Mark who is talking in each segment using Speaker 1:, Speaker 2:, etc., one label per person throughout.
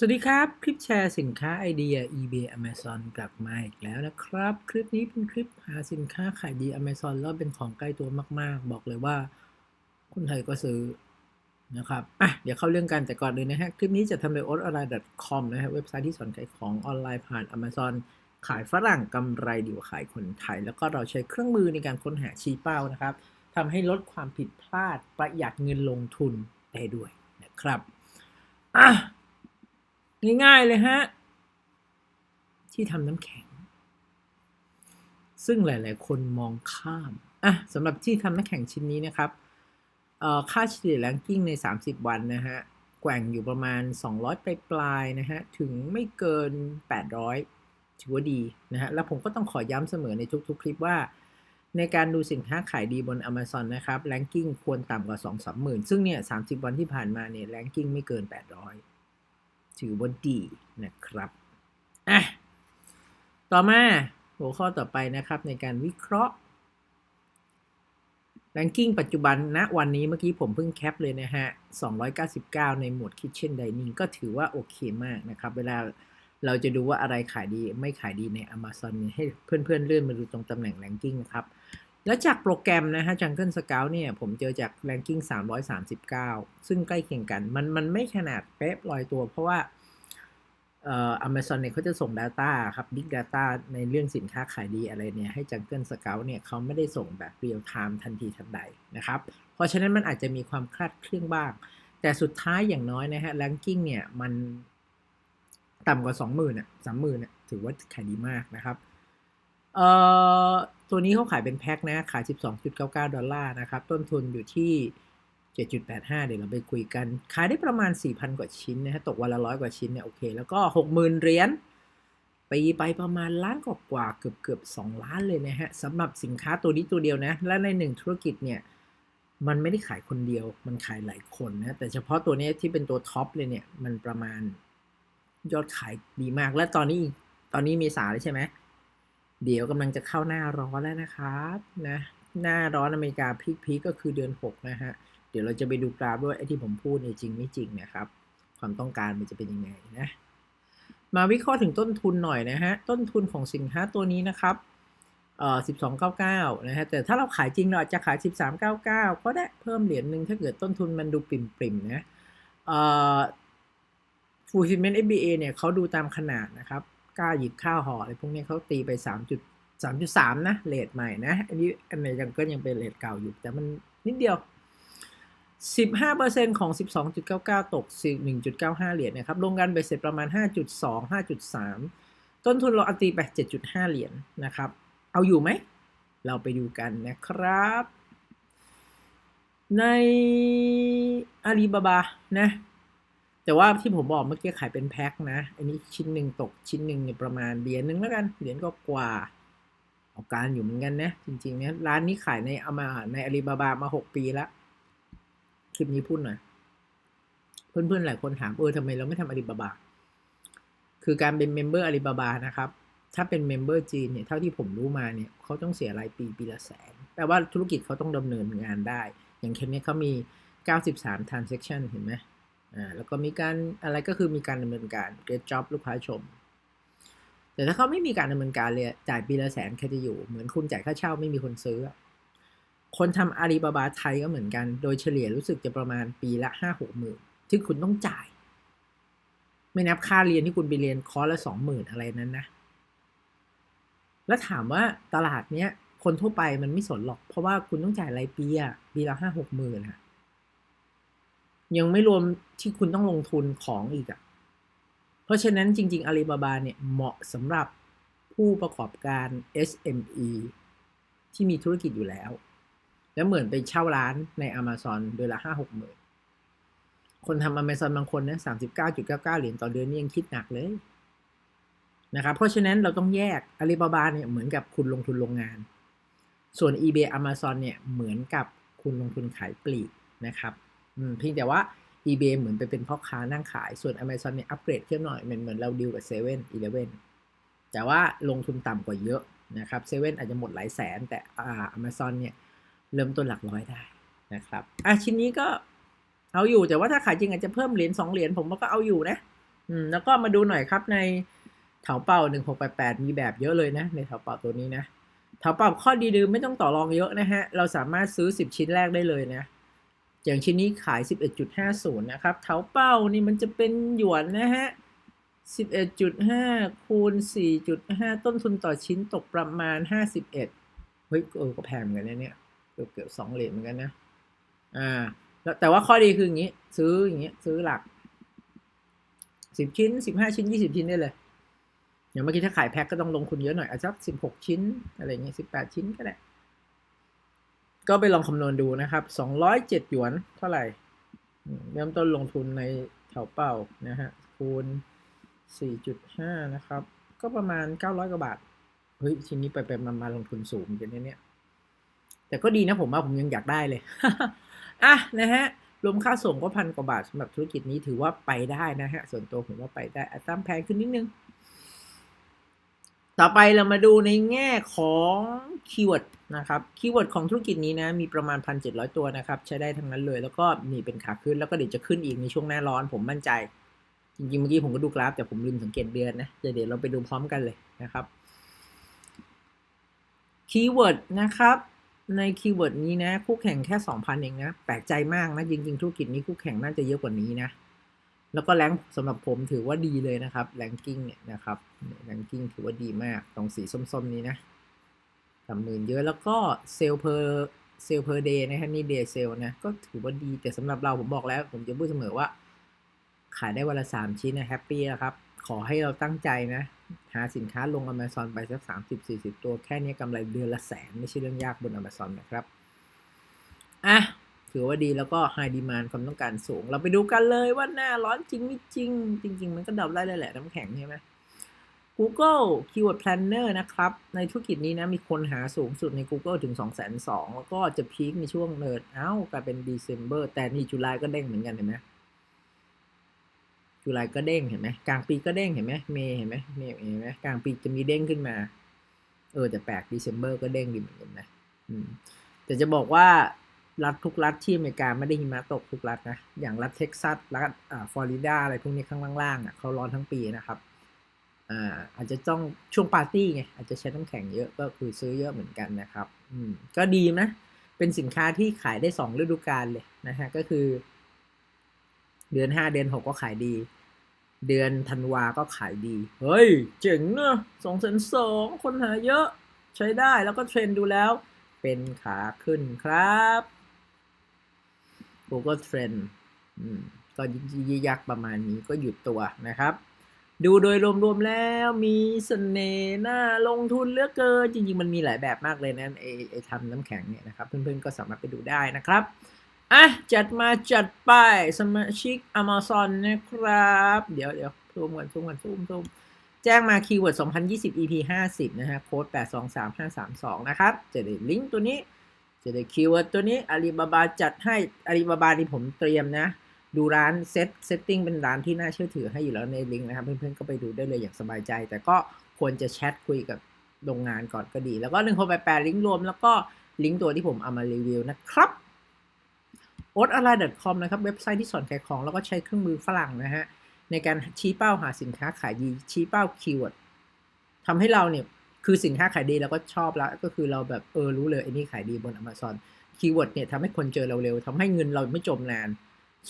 Speaker 1: สวัสดีครับ คลิปแชร์สินค้าไอเดีย eBay Amazon กลับมาอีกแล้วนะครับ คลิปนี้เป็นคลิปหาสินค้าขายดี Amazon แล้วเป็นของใกล้ตัวมาก ๆ บอกเลยว่า คนไทยก็ซื้อนะครับอะเดี๋ยวเข้าเรื่องกันแต่ก่อนเลยนะฮะ คลิปนี้จะทำโดย o t o n l i n e c o m นะฮะเว็บไซต์ที่สอนขายของออนไลน์ผ่าน Amazon ขายฝรั่งกำไรดีกว่าขายคนไทย แล้วก็เราใช้เครื่องมือในการค้นหาชี้เป้านะครับทำให้ลดความผิดพลาดประหยัดเงินลงทุนได้ด้วยนะครับอะ ง่ายๆเลยฮะ ที่ทำน้ำแข็ง ซึ่งหลายๆ คนมองข้ามอะสำหรับที่ทำน้ำแข็งชิ้นนี้นะครับค่าเฉลี่ยแรงกิ้งใน 30 วันนะฮะแกว่งอยู่ประมาณ 200 ปลายๆนะฮะ ถึงไม่เกิน 800 ถือว่าดีนะฮะ แล้วผมก็ต้องขอย้ำเสมอในทุกๆ คลิปว่า ในการดูสินค้าขายดีบน Amazon นะครับแรงกิ้งควรต่ำกว่า 2-3หมื่นซึ่งเนี่ย 30 วันที่ผ่านมาเนี่ยแรงกิ้งไม่เกิน 800 ถือว่าดีนะครับอะต่อมาหัวข้อต่อไปนะครับในการวิเคราะห์ ranking ปัจจุบันณนะวันนี้เมื่อกี้ผมเพิ่งแคปเลยนะฮะ 299 ในหมวด Kitchen Dining ก็ถือว่าโอเคมากนะครับ เวลาเราจะดูว่าอะไรขายดีไม่ขายดีใน Amazon ให้เพื่อนๆเลื่อนมาดูตรงตำแหน่ง ranking นะครับ แล้วจากโปรแกรมนะฮะ Jungle Scout เนี่ย ผมเจอจาก ranking 339 ซึ่งใกล้เคียงกัน มันมันไม่ขนาดเป๊ะลอยตัว เพราะว่าเอ่อ Amazon เนี่ยเขาจะส่ง Data ครับ Big Data ในเรื่องสินค้าขายดีอะไรเนี่ย ให้ Jungle Scout เนี่ยเขาไม่ได้ส่งแบบ Real Time ทันทีทันใดนะครับ เพราะฉะนั้นมันอาจจะมีความคลาดเคลื่อนบ้าง แต่สุดท้ายอย่างน้อยนะฮะ ranking เนี่ยมันต่ำกว่า 20,000อะ30,000อะถือว่าขายดีมากนะครับ เอ่อตัวนี้เขาขายเป็นแพ็คนะ ขาย 12.99 ดอลลาร์นะครับ ต้นทุนอยู่ที่ 7.85 เดี๋ยวเราไปคุยกัน ขายได้ประมาณ 4,000 กว่าชิ้นนะฮะ ตกวันละร้อยกว่าชิ้นเนี่ยโอเค แล้วก็ 60,000 เหรียญปีไปประมาณล้านกว่าเกือบเกือบ2 ล้านเลยนะฮะสำหรับสินค้าตัวนี้ตัวเดียวนะ และในหนึ่งธุรกิจเนี่ย มันไม่ได้ขายคนเดียว มันขายหลายคนนะ แต่เฉพาะตัวนี้ที่เป็นตัวท็อปเลยเนี่ย มันประมาณยอดขายดีมาก และตอนนี้ตอนนี้มีสาเลยใช่ไหม เดี๋ยวกำลังจะเข้าหน้าร้อนแล้วนะครับนะหน้าร้อนอเมริกาพีคพีก็คือเดือน 6 นะฮะ เดี๋ยวเราจะไปดูกราฟด้วยไอ้ที่ผมพูดเนี่ยจริงไม่จริงนะครับ ความต้องการมันจะเป็นยังไงนะ มาวิเคราะห์ถึงต้นทุนหน่อยนะฮะ ต้นทุนของสินค้าตัวนี้นะครับเอ่อ1299นะฮะ แต่ถ้าเราขายจริงเราอาจจะขาย1399ก็ได้เพิ่มเหรียญหนึ่งถ้าเกิดต้นทุนมันดูปริ่มๆนะเอ่อ fulfillment FBA เนี่ยเขาดูตามขนาดนะครับ กล้าหยิบข้าวห่ออะไรพวกนี้เขาตีไป3 3.3นะเลทใหม่นะ อันนี้อันไหนยังเก็ยังเป็นเลทเก่าอยู่ แต่มันนิดเดียว15%ของ12.99ตก1.95เหรียญนะครับลงกันไปเสร็จประมาณ5.2 5.3ต้นทุนเราอัตีไป7.5เหรียญนะครับ เอาอยู่ไหม เราไปดูกันนะครับ ในอาลีบาบานะ แต่ว่าที่ผมบอกเมื่อกี้ขายเป็นแพ็คนะ อันนี้ชิ้นหนึ่งตกชิ้นหนึ่งเนี่ยประมาณเหรียญหนึ่งแล้วกัน เหรียญก็กว่าเอาการอยู่เหมือนกันนะ จริงๆเนี่ยร้านนี้ขายในอามาในอาลีบาบามา6ปีแล้วคลิปนี้พูดหน่อย เพื่อนๆหลายคนถามเออทำไมเราไม่ทำอาลีบาบา คือการเป็นเมมเบอร์อาลีบาบานะครับ ถ้าเป็นเมมเบอร์จีนเนี่ยเท่าที่ผมรู้มาเนี่ยเขาต้องเสียรายปีปีละแสนแปลว่าธุรกิจเขาต้องดำเนินงานได้ อย่างเคสนี้เขามี 93 transaction เห็นไหม อ่าแล้วก็มีการอะไรก็คือมีการดำเนินการ get job ลูกค้าชม แต่ถ้าเขาไม่มีการดำเนินการเลยจ่ายปีละแสนใครจะอยู่ เหมือนคุณจ่ายค่าเช่าไม่มีคนซื้อ คนทำอาลีบาบาไทยก็เหมือนกัน โดยเฉลี่ยรู้สึกจะประมาณปีละห้าหกหมื่นที่คุณต้องจ่าย ไม่นับค่าเรียนที่คุณไปเรียนคอร์สละสองหมื่นอะไรนั้นนะ แล้วถามว่าตลาดเนี้ยคนทั่วไปมันไม่สนหรอก เพราะว่าคุณต้องจ่ายรายปีอะปีละห้าหกหมื่นอะ ยังไม่รวมที่คุณต้องลงทุนของอีกอะเพราะฉะนั้นจริงๆอาลีบาบาเนี่ยเหมาะสำหรับผู้ประกอบการ SME ที่มีธุรกิจอยู่แล้ว แล้วเหมือนไปเช่าร้านใน Amazon เดือนละห้าหกหมื่นคนทำ Amazon บางคนนะสามสิบเก้าจุดเก้าเก้าเหรียญต่อเดือนนี่ยังคิดหนักเลยนะครับ เพราะฉะนั้นเราต้องแยกอาลีบาบาเนี่ยเหมือนกับคุณลงทุนโรงงาน ส่วน eBay Amazon เนี่ยเหมือนกับคุณลงทุนขายปลีกนะครับ เพียงแต่ว่า eBay เหมือนไปเป็นพ่อค้านั่งขาย ส่วน Amazon เนี่ยอัปเกรดขึ้นหน่อยเหมือนเหมือนเราดีลกับ7 e เ e ่ e อแต่ว่าลงทุนต่ำกว่าเยอะนะครับเซเว่นอาจจะหมดหลายแสน แต่อ่า Amazon เนี่ยเริ่มต้นหลักร้อยได้นะครับอะชิ้นนี้ก็เอาอยู่แต่ว่าถ้าขายจริงอาจจะเพิ่มเหรียญสองเหรียญผมว่าก็เอาอยู่นะอืมแล้วก็มาดูหน่อยครับในเถาเป่าหนึ่งหกแปดแปดมีแบบเยอะเลยนะ ในเถาเป่าตัวนี้นะเถาเป่าข้อดีดือไม่ต้องต่อรองเยอะนะฮะ เราสามารถซื้อสิบชิ้นแรกได้เลยนะ อย่างชิ้นนี้ขายสิบเอ็ดจุดห้าศูนะครับเถาเป่านี่มันจะเป็นหยวนนะฮะสิบเอ็ดจุดห้าคูณสี่จุดห้าต้นทุนต่อชิ้นตกประมาณห้าสิบเฮ้ยเออก็แพงเหมือนกันนะเนี่ย เกือบเกือบสองเหรียญเหมือนกันนะ อ่า แล้วแต่ว่าข้อดีคืออย่างนี้ ซื้ออย่างนี้ซื้อหลักสิบชิ้นสิบห้าชิ้นยี่สิบชิ้นได้เลย อย่างเมื่อกี้ถ้าขายแพ็คก็ต้องลงทุนเยอะหน่อยอาจจะสิบหกชิ้น อะไรเงี้ยสิบแปดชิ้นก็ได้ ก็ไปลองคำนวณดูนะครับสองร้อยเจ็ดหยวนเท่าไหร่อืมเริ่มต้นลงทุนในเถาเป่านะฮะ คูณสี่จุดห้านะครับ ก็ประมาณเก้าร้อยกว่าบาท เฮ้ยชิ้นนี้ไปไปมามาลงทุนสูงเหมือนกันนะเนี่ยแต่ก็ดีนะผมว่าผมยังอยากได้เลย อะนะฮะ รวมค่าส่งก็พันกว่าบาทสำหรับธุรกิจนี้ถือว่าไปได้นะฮะ ส่วนตัวผมว่าไปได้อัตราแพงขึ้นนิดนึง ต่อไปเรามาดูในแง่ของคีย์เวิร์ด นะครับคีย์เวิร์ดของธุรกิจนี้นะมีประมาณ 1,700 ตัวนะครับใช้ได้ทั้งนั้นเลย แล้วก็นี่เป็นขาขึ้นแล้วก็เดี๋ยวจะขึ้นอีกในช่วงหน้าร้อนผมมั่นใจ จริงๆเมื่อกี้ผมก็ดูกราฟ แต่ผมลืมสังเกตเดือนนะเดี๋ยวเดี๋ยวเราไปดูพร้อมกันเลยนะครับคีย์เวิร์ดนะครับในคีย์เวิร์ดนี้นะคู่แข่งแค่ 2,000 เองนะแปลกใจมากนะจริงๆธุรกิจนี้คู่แข่งน่าจะเยอะกว่านี้นะแล้วก็แรงสำหรับผมถือว่าดีเลยนะครับแรงกิ้งเนี่ยนะครับแรงกิ้งถือว่าดีมากตรงสีส้มๆนี้นะ สามหมื่นเยอะแล้วก็เซลเพอร์เซลเพอร์เดย์นะฮะนี่เดย์เซลนะ ก็ถือว่าดีแต่สำหรับเราผมบอกแล้ว ผมจะพูดเสมอว่า ขายได้วันละสามชิ้นนะแฮปปี้นะครับ ขอให้เราตั้งใจนะ หาสินค้าลง Amazon ไปสักสามสิบสี่สิบตัวแค่นี้กำไรเดือนละแสน ไม่ใช่เรื่องยากบน Amazon นะครับ อะถือว่าดีแล้วก็ High Demand ความต้องการสูง เราไปดูกันเลยว่าหน้าร้อนจริงไม่จริง จริง ๆ มันก็ดับได้เลยแหละน้ำแข็งใช่ไหม Google Keyword Planner นะครับ ในธุรกิจนี้นะมีคนหาสูงสุดใน Google ถึง 2 2 0 0 0แล้วก็จะพีคในช่วงเนิร์ดเอ้ากลายเป็น December แต่นี่จุลายก็เด้งเหมือนกันเห็นไหมจุลายก็เด้งเห็นไหมกลางปีก็เด้งเห็นไหมเมย์เห็นไหมเมย์เห็นไหมกลางปีจะมีเด้งขึ้นมา เออแต่แปลก December ก็เด้งดีเหมือนกันนะอืมแต่จะบอกว่ารัฐทุกรัฐที่อเมริกาไม่ได้หิมะตกทุกรัฐนะ อย่างรัฐเท็กซัส รัฐฟลอริดาอะไรพวกนี้ข้างล่างๆอะเขาร้อนทั้งปีนะครับ อ่าอาจจะต้องช่วงปาร์ตี้ไงอาจจะใช้น้ำแข็งเยอะก็คือซื้อเยอะเหมือนกันนะครับอืมก็ดีนะเป็นสินค้าที่ขายได้สองฤดูกาลเลยนะฮะก็คือ เดือนห้าเดือนหกก็ขายดี เดือนธันวาก็ขายดี เฮ้ย เจ๋งเนอะสองแสนสองคนหาเยอะ ใช้ได้แล้วก็เทรนดูแล้ว เป็นขาขึ้นครับ Google Trend อืมก็ยิยักประมาณนี้ก็หยุดตัวนะครับ ดูโดยรวมๆแล้วมีเสน่ห์น่าลงทุนเลือกเกิน จริงๆ มันมีหลายแบบมากเลยนะไอไอทำน้ำแข็งเนี่ยนะครับ เพื่อนๆ ก็สามารถไปดูได้นะครับ อะ จัดมาจัดไปสมาชิก Amazon นะครับ เดี๋ยวเดี๋ยวซูมกันซูมกันซูมซูมแจ้งมาคีย์เวิร์ด2020 EP 50 นะฮะโค้ด823532 นะครับ จะได้ลิงก์ตัวนี้ จะได้คีย์เวิร์ดตัวนี้อาลีบาบาจัดให้อาลีบาบานี่ผมเตรียมนะ ดูร้านเซตเซตติ้งเป็นร้านที่น่าเชื่อถือให้อยู่แล้วในลิงก์นะครับ เพื่อนๆก็ไปดูได้เลยอย่างสบายใจ แต่ก็ควรจะแชทคุยกับโรงงานก่อนก็ดี แล้วก็1 6 8 8ลิงก์รวม แล้วก็ลิงก์ตัวที่ผมเอามารีวิวนะครับ o t a l i c o m นะครับ เว็บไซต์ที่สอนขายของ แล้วก็ใช้เครื่องมือฝรั่งนะฮะ ในการชี้เป้าหาสินค้าขายดี ชี้เป้าคีย์เวิร์ดทำให้เราเนี่ย คือสินค้าขายดีเราก็ชอบแล้ว ก็คือเราแบบเออรู้เลยไอ้นี่ขายดีบน Amazon คีย์เวิร์ดเนี่ยทำให้คนเจอเราเร็วทำให้เงินเราไม่จมนาน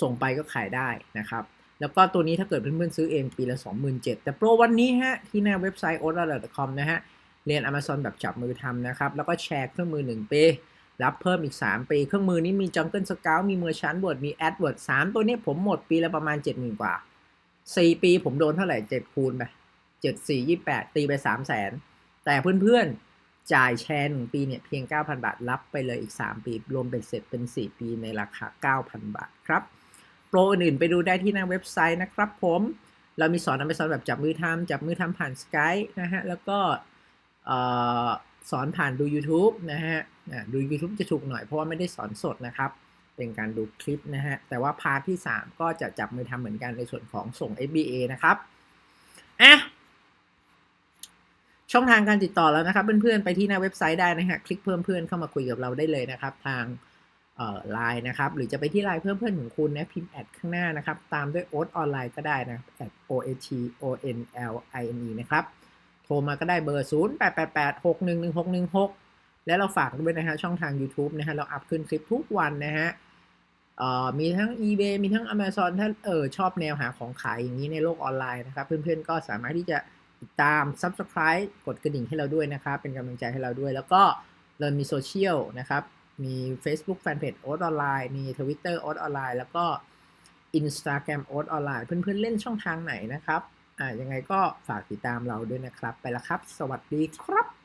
Speaker 1: ส่งไปก็ขายได้นะครับ แล้วก็ตัวนี้ถ้าเกิดเพื่อนๆซื้อเองปีละ 27,000แต่โปรวันนี้ฮะ ที่หน้าเว็บไซต์ o t a l i c o m นะฮะ เรียน Amazon แบบจับมือทำนะครับ แล้วก็แชร์เครื่องมือ 1 ปี รับเพิ่มอีก 3 ปี เครื่องมือนี้มี Jungle Scout มี Merchant Word มี AdWords 3 ตัวนี้ผมหมดปีละประมาณ 70,000 กว่า 4 ปีผมโดนเท่าไหร่ 7 คูณไป7 4 28 ตีไป 3 0 0 0 0 0แต่เพื่อนๆ จ่ายแชร์ 1 ปีเนี่ยเพียง 9,000 บาท รับไปเลยอีก 3 ปี รวมเป็นเสร็จเป็น 4 ปีในราคา 9,000 บาทครับ โปรอื่นๆไปดูได้ที่หน้าเว็บไซต์นะครับผม เรามีสอน Amazon แบบจับมือทำจับมือทำผ่าน Skype นะฮะ แล้วก็สอนผ่านดู YouTube นะฮะดู YouTube จะถูกหน่อยเพราะว่าไม่ได้สอนสดนะครับ เป็นการดูคลิปนะฮะ แต่ว่าพาร์ทที่ 3 ก็จะจับมือทำเหมือนกันในส่วนของส่ง FBA นะครับอะช่องทางการติดต่อแล้วนะครับ เพื่อนๆไปที่หน้าเว็บไซต์ได้นะฮะ คลิกเพิ่มเพื่อนเข้ามาคุยกับเราได้เลยนะครับ ทาง ไลน์นะครับ หรือจะไปที่ไลน์เพื่อนเพื่อนของคุณนะพิมพ์แอดข้างหน้านะครับ ตามด้วยโอ๊ตออนไลน์ก็ได้นะแอด o a t o n l i n e นะครับ โทรมาก็ได้เบอร์ 0 8 8 8 6 1 1 6 1 6 และเราฝากด้วยนะฮะช่องทาง YouTube นะฮะเราอัพขึ้นคลิปทุกวันนะฮะมีทั้ง eBay มีทั้ง Amazon ถ้าเออชอบแนวหาของขายอย่างนี้ในโลกออนไลน์นะครับ เพื่อนๆก็สามารถที่จะติดตาม Subscribe กดกระดิ่งให้เราด้วยนะครับ เป็นกำลังใจให้เราด้วย แล้วก็เรามีโซเชียลนะครับ มี Facebook Fanpage โอ๊ตออนไลน์มี Twitter โอ๊ตออนไลน์แล้วก็ Instagram โอ๊ตออนไลน์เพื่อนๆเล่นช่องทางไหนนะครับ อ่ายังไงก็ฝากติดตามเราด้วยนะครับ ไปละครับ สวัสดีครับ